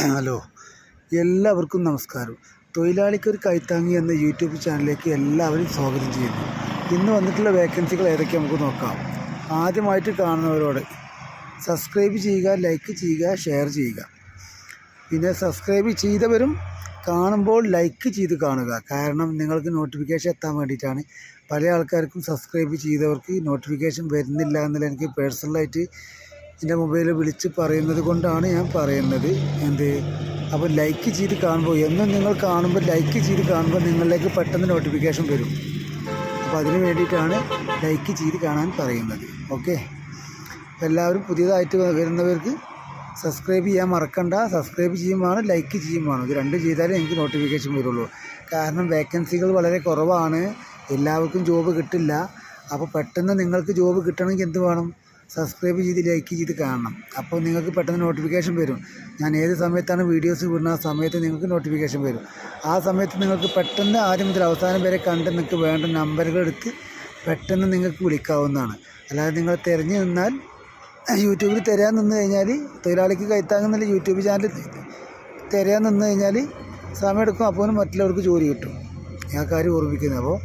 Hello എല്ലാവർക്കും നമസ്കാരം. തൊഴിലാളിക്കൊരു കൈത്താങ്ങി എന്ന യൂട്യൂബ് ചാനലിലേക്ക് എല്ലാവരും സ്വാഗതം ചെയ്യുന്നു. ഇന്ന് വന്നിട്ടുള്ള വേക്കൻസികൾ ഏതൊക്കെ നമുക്ക് നോക്കാം. ആദ്യമായിട്ട് കാണുന്നവരോട് സബ്സ്ക്രൈബ് ചെയ്യുക ലൈക്ക് ചെയ്യുക ഷെയർ ചെയ്യുക. പിന്നെ സബ്സ്ക്രൈബ് ചെയ്തവരും കാണുമ്പോൾ ലൈക്ക് ചെയ്ത് കാണുക. കാരണം നിങ്ങൾക്ക് നോട്ടിഫിക്കേഷൻ എത്താൻ വേണ്ടിയിട്ടാണ്. പല ആൾക്കാർക്കും സബ്സ്ക്രൈബ് ചെയ്തവർക്ക് നോട്ടിഫിക്കേഷൻ വരുന്നില്ല എന്നുള്ള എനിക്ക് പേഴ്സണലായിട്ട് എന്റെ മൊബൈലിൽ വിളിച്ച് പറയുന്നത് കൊണ്ടാണ് ഞാൻ പറയുന്നത്. എന്ത്? അപ്പോൾ ലൈക്ക് ചെയ്ത് കാണുമ്പോൾ എന്നും നിങ്ങൾ കാണുമ്പോൾ ലൈക്ക് ചെയ്ത് കാണുമ്പോൾ നിങ്ങളിലേക്ക് പെട്ടെന്ന് നോട്ടിഫിക്കേഷൻ വരും. അപ്പോൾ അതിന് വേണ്ടിയിട്ടാണ് ലൈക്ക് ചെയ്ത് കാണാൻ പറയുന്നത്. ഓക്കെ എല്ലാവരും പുതിയതായിട്ട് വരുന്നവർക്ക് സബ്സ്ക്രൈബ് ചെയ്യാൻ മറക്കണ്ട. സബ്സ്ക്രൈബ് ചെയ്യുമ്പോൾ ലൈക്ക് ചെയ്യുമ്പോൾ ഇത് രണ്ടും ചെയ്താലേ എനിക്ക് നോട്ടിഫിക്കേഷൻ വരുള്ളൂ. കാരണം വേക്കൻസികൾ വളരെ കുറവാണ്. എല്ലാവർക്കും ജോബ് കിട്ടില്ല. അപ്പോൾ പെട്ടെന്ന് നിങ്ങൾക്ക് ജോബ് കിട്ടണമെങ്കിൽ എന്ത് വേണം? സബ്സ്ക്രൈബ് ചെയ്ത് ലൈക്ക് ചെയ്ത് കാണണം. അപ്പോൾ നിങ്ങൾക്ക് പെട്ടെന്ന് നോട്ടിഫിക്കേഷൻ വരും. ഞാൻ ഏത് സമയത്താണ് വീഡിയോസ് വിടുന്ന ആ സമയത്ത് നിങ്ങൾക്ക് നോട്ടിഫിക്കേഷൻ വരും. ആ സമയത്ത് നിങ്ങൾക്ക് പെട്ടെന്ന് ആദ്യം മുതൽ അവസാനം വരെ കണ്ട് നിങ്ങൾക്ക് വേണ്ട നമ്പറുകൾ എടുത്ത് പെട്ടെന്ന് നിങ്ങൾക്ക് വിളിക്കാവുന്നതാണ്. അല്ലാതെ നിങ്ങൾ തിരഞ്ഞു നിന്നാൽ യൂട്യൂബിൽ തിരയാൻ നിന്ന് കഴിഞ്ഞാൽ തൊഴിലാളിക്ക് കൈത്താങ്ങുന്നില്ല യൂട്യൂബ് ചാനൽ തിരയാൻ നിന്ന് കഴിഞ്ഞാൽ സമയമെടുക്കും. അപ്പോൾ മറ്റുള്ളവർക്ക് ജോലി കിട്ടും. ഞാൻ കാര്യം ഓർമ്മിക്കുന്നത് അപ്പോൾ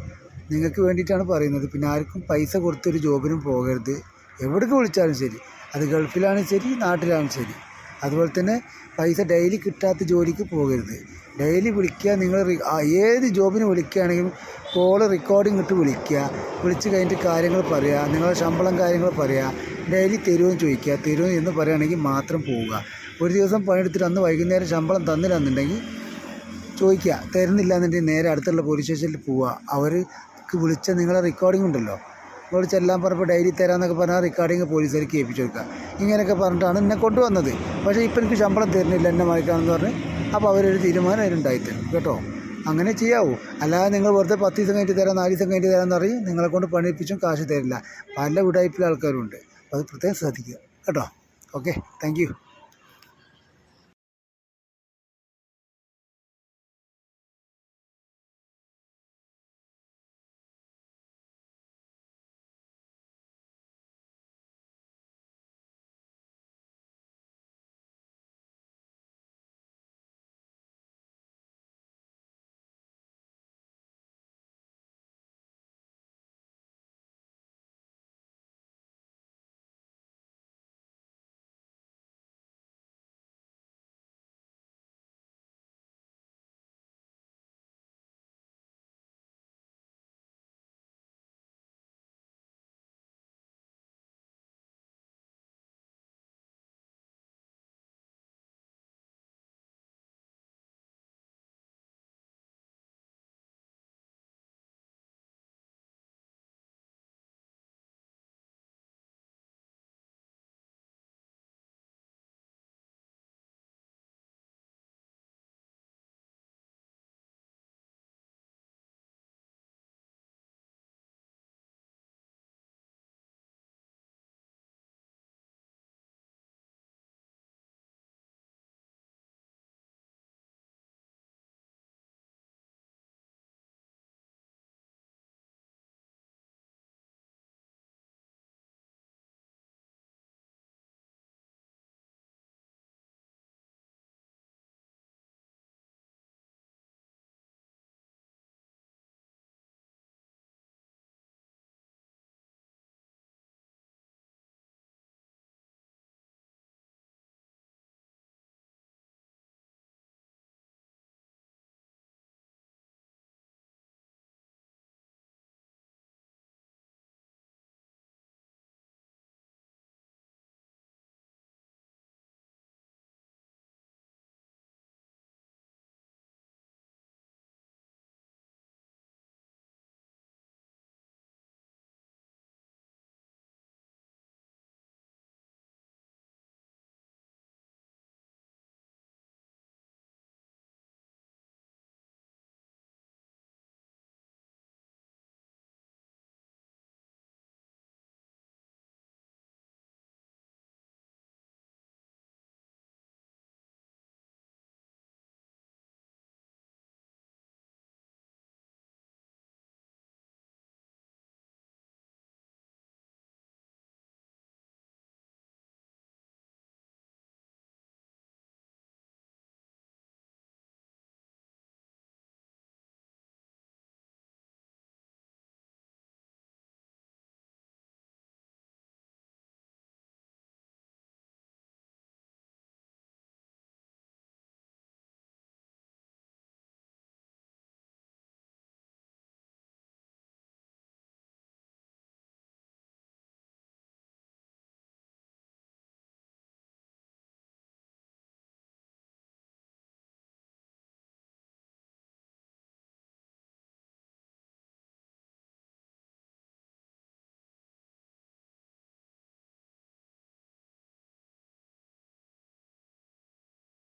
നിങ്ങൾക്ക് വേണ്ടിയിട്ടാണ് പറയുന്നത്. പിന്നെ ആർക്കും പൈസ കൊടുത്തൊരു ജോബിനും പോകരുത്. എവിടേക്ക് വിളിച്ചാലും ശരി. അത് ഗൾഫിലാണ് ശരി നാട്ടിലാണ് ശരി. അതുപോലെ തന്നെ പൈസ ഡെയിലി കിട്ടാത്ത ജോലിക്ക് പോകരുത്. ഡെയിലി വിളിക്കുക നിങ്ങൾ ഏത് ജോബിന് വിളിക്കുകയാണെങ്കിലും കോൾ റെക്കോർഡിംഗ് ഇട്ട് വിളിക്കുക വിളിച്ച് കഴിഞ്ഞിട്ട് കാര്യങ്ങൾ പറയുക നിങ്ങളുടെ ശമ്പളം കാര്യങ്ങൾ പറയുക ഡെയിലി തരുമെന്ന് ചോദിക്കുക. തരുമോ എന്ന് പറയുകയാണെങ്കിൽ മാത്രം പോവുക. ഒരു ദിവസം പണിയെടുത്തിട്ട് അന്ന് വൈകുന്നേരം ശമ്പളം തന്നില്ല എന്നുണ്ടെങ്കിൽ ചോദിക്കുക തരുന്നില്ല എന്നുണ്ടെങ്കിൽ നേരെ അടുത്തുള്ള പോലീസ് സ്റ്റേഷനിൽ പോവുക. അവർക്ക് വിളിച്ച നിങ്ങളെ റെക്കോർഡിംഗ് ഉണ്ടല്ലോ. വിളിച്ചെല്ലാം പറഞ്ഞപ്പോൾ ഡെയിലി തരാമെന്നൊക്കെ പറഞ്ഞാൽ റെക്കോർഡിങ് പോലീസുകാർക്ക് ഏൽപ്പിച്ചു കൊടുക്കുക. ഇങ്ങനെയൊക്കെ പറഞ്ഞിട്ടാണ് എന്നെ കൊണ്ടുവന്നത്. പക്ഷേ ഇപ്പം എനിക്ക് ശമ്പളം തരുന്നില്ല എന്നെ വായിക്കാമെന്ന് പറഞ്ഞ് അപ്പോൾ അവരൊരു തീരുമാനം അതിലുണ്ടായിത്തരും കേട്ടോ? അങ്ങനെ ചെയ്യാവൂ. അല്ലാതെ നിങ്ങൾ വെറുതെ പത്ത് ദിവസം കഴിഞ്ഞിട്ട് തരാം നാല് ദിവസം കഴിഞ്ഞിട്ട് തരാമെന്ന് പറയും നിങ്ങളെ കൊണ്ട് പണിയിപ്പിച്ചും കാശ് തരില്ല. പല ഉടായ്പിലെ ആൾക്കാരുണ്ട്. അത് പ്രത്യേകം ശ്രദ്ധിക്കുക. കേട്ടോ? ഓക്കെ. താങ്ക്